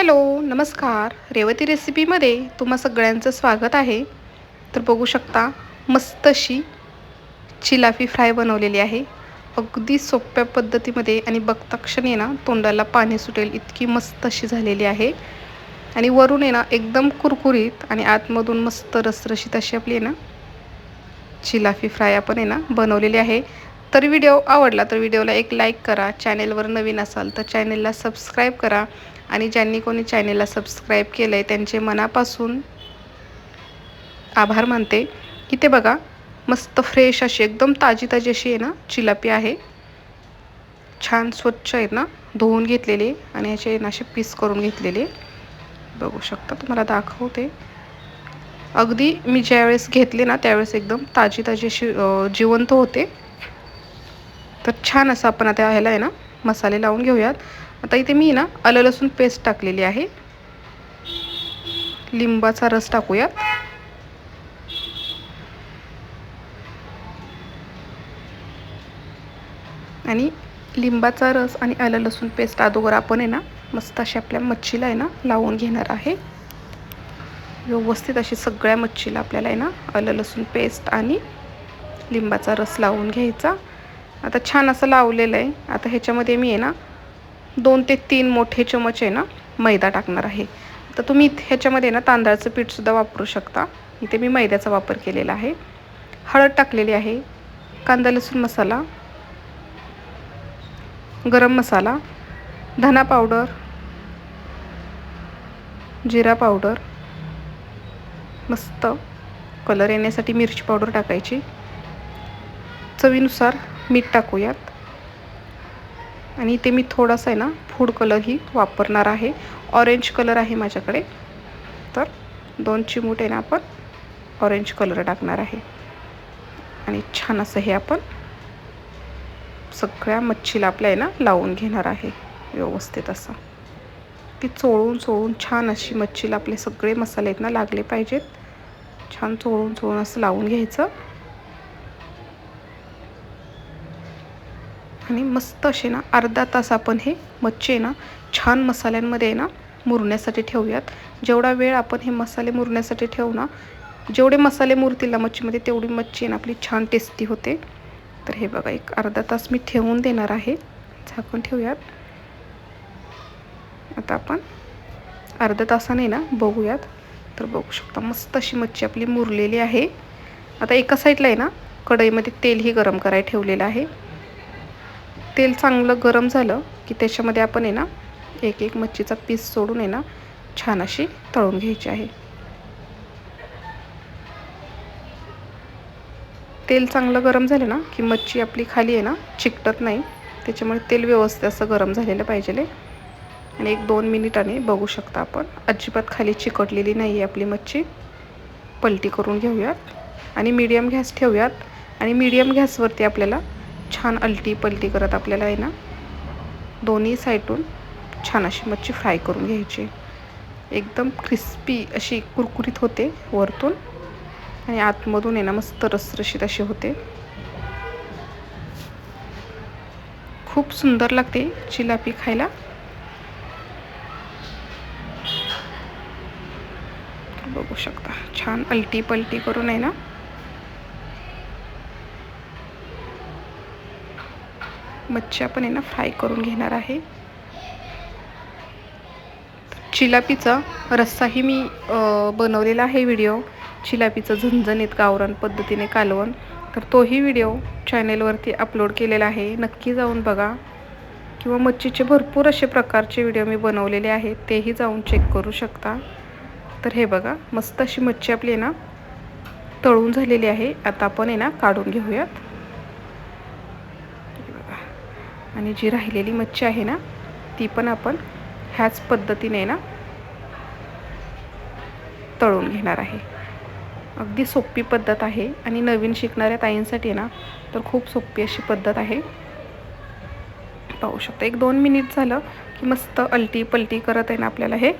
Hello नमस्कार. रेवती रेसिपीमध्ये तुम्हा सगळ्यांचं स्वागत आहे. तर बघू शकता मस्त अशी चिलाफी फ्राय बनवलेली आहे. अगदी सोप्या पद्धतीमध्ये आणि बघता क्षणी ना तोंडाला पाणी सुटेल इतकी मस्त अशी झालेली आहे. आणि वरून आहे ना एकदम कुरकुरीत आणि आतमधून मस्त रसरशीत अशी आपली आहे ना चिलाफी फ्राय आपण आहे ना बनवलेली आहे. तर व्हिडिओ आवडला तर व्हिडिओला एक लाईक करा. चॅनेलवर नवीन असाल तर चॅनेलला सबस्क्राईब करा. आणि ज्यांनी कोणी चॅनेलला सबस्क्राईब केलं आहे त्यांचे मनापासून आभार मानते. इथे बघा मस्त फ्रेश अशी एकदम ताजी ताजी अशी आहे ना चिलापी आहे. छान स्वच्छ आहेत ना धुवून घेतलेले आणि ह्याचे ना असे पीस करून घेतलेले. बघू शकता तुम्हाला दाखवते. अगदी मी ज्यावेळेस घेतले ना त्यावेळेस एकदम ताजी ताजी अशी जिवंत होते. तर छान असं आपण आता ह्याला आहे ना मसाले लावून घेऊयात. आता इथे मी ना आलं लसूण पेस्ट टाकलेली आहे. लिंबाचा रस टाकूयात. आणि लिंबाचा रस आणि आलं लसूण पेस्ट अगोदर आपण आहे ना मस्त अशी आपल्या मच्छीला आहे ना लावून घेणार आहे. व्यवस्थित अशी सगळ्या मच्छीला आपल्याला आहे ना आलं लसूण पेस्ट आणि लिंबाचा रस लावून घ्यायचा. आता छान असं लावलेलं आहे. आता ह्याच्यामध्ये मी आहे ना दोन ते तीन मोठे चमच आहे ना मैदा टाकणार आहे. तर तुम्ही ह्याच्यामध्ये ना तांदळाचं पीठसुद्धा वापरू शकता. इथे मी मैद्याचा वापर केलेला आहे. हळद टाकलेली आहे. कांदा लसूण मसाला गरम मसाला धना पावडर जिरा पावडर मस्त कलर येण्यासाठी मिरची पावडर टाकायची. चवीनुसार मीठ टाकूयात. आणि इथे मी थोडासा आहे ना फूड कलरही वापरणार आहे. ऑरेंज कलर आहे माझ्याकडे. तर दोन चिमूट आहे ना आपण ऑरेंज कलर टाकणार आहे. आणि छान असं हे आपण सगळ्या मच्छीला आपल्या आहे ना लावून घेणार आहे. व्यवस्थित असं. ती चोळून चोळून छान अशी मच्छीला आपले सगळे मसाले आहेत ना लागले पाहिजेत. छान चोळून चोळून असं लावून घ्यायचं. आणि मस्त असे ना अर्धा तास आपण हे मच्छी आहे ना छान मसाल्यांमध्ये आहे ना मुरण्यासाठी ठेवूयात. जेवढा वेळ आपण हे मसाले मुरण्यासाठी ठेवू ना जेवढे मसाले मुरतील ना मच्छीमध्ये तेवढी मच्छी आहे ना आपली छान टेस्टी होते. तर हे बघा एक अर्धा तास मी ठेवून देणार आहे. झाकून ठेवूयात. आता आपण अर्धा तासाने ना बघूयात. तर बघू शकता मस्त अशी मच्छी आपली मुरलेली आहे. आता एका साईडला आहे ना कढईमध्ये तेलही गरम करायला ठेवलेलं आहे. तेल चांगलं गरम झालं की त्याच्यामध्ये आपण आहे ना एक एक मच्छीचा पीस सोडून आहे ना छान अशी तळून घ्यायची आहे. तेल चांगलं गरम झालं ना की मच्छी आपली खाली आहे ना चिकटत नाही. त्याच्यामुळे तेल व्यवस्थित असं गरम झालेलं पाहिजे. आणि एक दोन मिनिटाने बघू शकता आपण. अजिबात खाली चिकटलेली नाही आहे आपली मच्छी. पलटी करून घेऊयात. आणि मीडियम गॅस ठेवूयात. आणि मीडियम गॅसवरती आपल्याला छान अलटी पलटी करत आपल्याला आहे ना दोन्ही साईडून छान अशी मच्छी फ्राय करून घ्यायची. एकदम क्रिस्पी अशी कुरकुरीत होते वरतून आणि आतमधून आहे ना मस्त रसरशीत अशी होते. खूप सुंदर लागते चिलापी खायला. बघू शकता छान अलटी पलटी करून आहे ना मच्छी आपण आहे ना फ्राय करून घेणार आहे. चिलापीचा रस्साही मी बनवलेला आहे व्हिडिओ चिलापीचं झणझणीत गावरान पद्धतीने कालवण. तर तोही व्हिडिओ चॅनेलवरती अपलोड केलेला आहे. नक्की जाऊन बघा. किंवा मच्छीचे भरपूर असे प्रकारचे व्हिडिओ मी बनवलेले आहेत. तेही जाऊन चेक करू शकता. तर हे बघा मस्त अशी मच्छी आपली आहे ना तळून झालेली आहे. आता आपण आहे ना काढून घेऊयात. आणि जी राहिलेली मच्छी आहे ना ती पण आपण ह्याच पद्धतीने ना तळून घेणार आहे. अगदी सोपी पद्धत आहे आणि नवीन शिकणाऱ्या ताईंसाठी ना तर खूप सोपी अशी पद्धत आहे. पाहू शकतो एक दोन मिनिट झालं की मस्त अलटी पलटी करत आहे ना आपल्याला हे.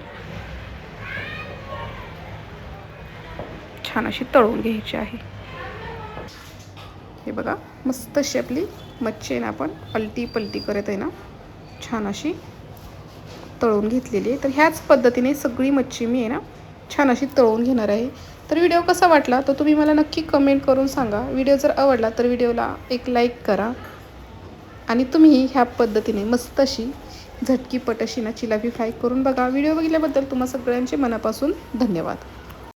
छान अशी तळून घ्यायची आहे. हे बघा मस्त अशी आपली मच्छी आहे ना आपण पलटी पलटी करत आहे ना छान अशी तळून घेतलेली आहे. तर ह्याच पद्धतीने सगळी मच्छी मी आहे ना छान अशी तळून घेणार आहे. तर व्हिडिओ कसा वाटला तर तुम्ही मला नक्की कमेंट करून सांगा. व्हिडिओ जर आवडला तर व्हिडिओला एक लाईक करा. आणि तुम्ही ह्या पद्धतीने मस्त अशी झटकीपट अशी ना चिलाबी फ्राय करून बघा. व्हिडिओ बघितल्याबद्दल तुम्हा सगळ्यांचे मनापासून धन्यवाद.